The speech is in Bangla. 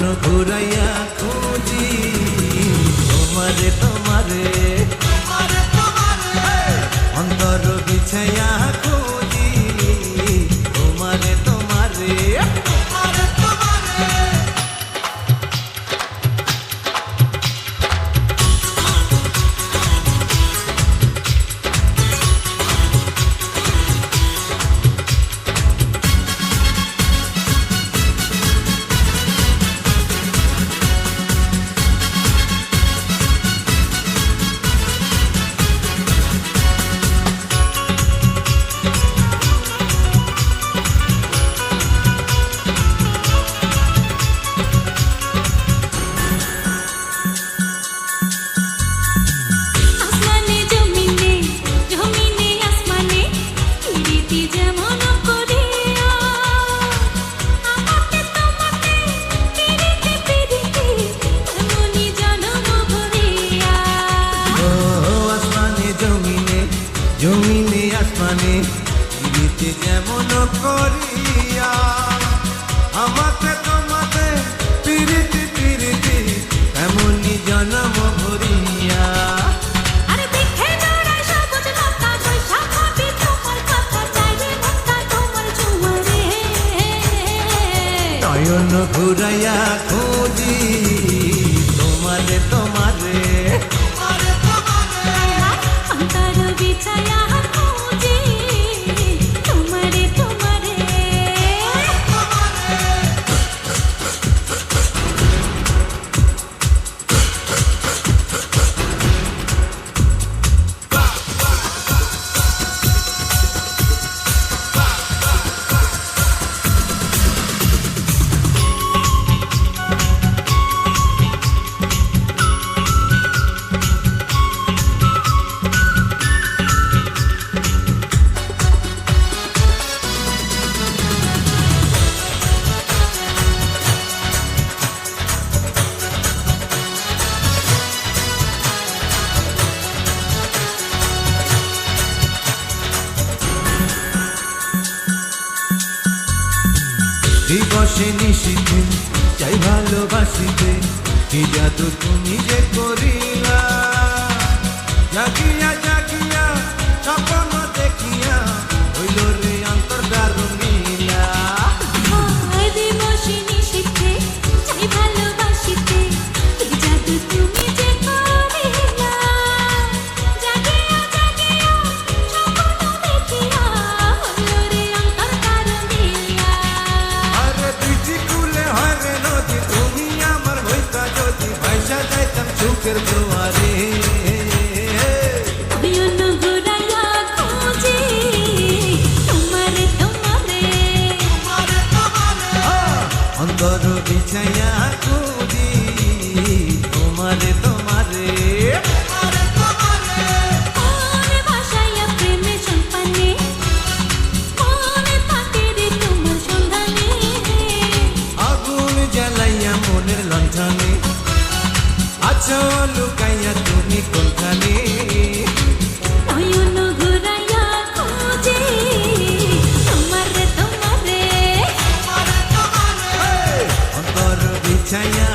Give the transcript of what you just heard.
মন ঘুরাইয়া খুঁজি? তোমারে তোমারে। অন্তর বিছাইয়া খুঁজি। তুমি আসমানে নিতে যেমন করিয়া। আমাকে তোমাকে পিরিতি পিরিতি এমনই জনম ভরিয়া। নয়ন ঘুরাইয়া খুঁজি তোমারে তোমারে। দিবসে নিশিতে চাই ভালোবাসিতে। কি জাদু তুমি যে করিলা বুকের জোয়ারে হ্যাঁ। অন্তর বিছায়া খুঁজি তোমারে তো লুকাইয়া তুমি কোনখানে? তোমারে। তোমারে। অন্তর বিছাইয়া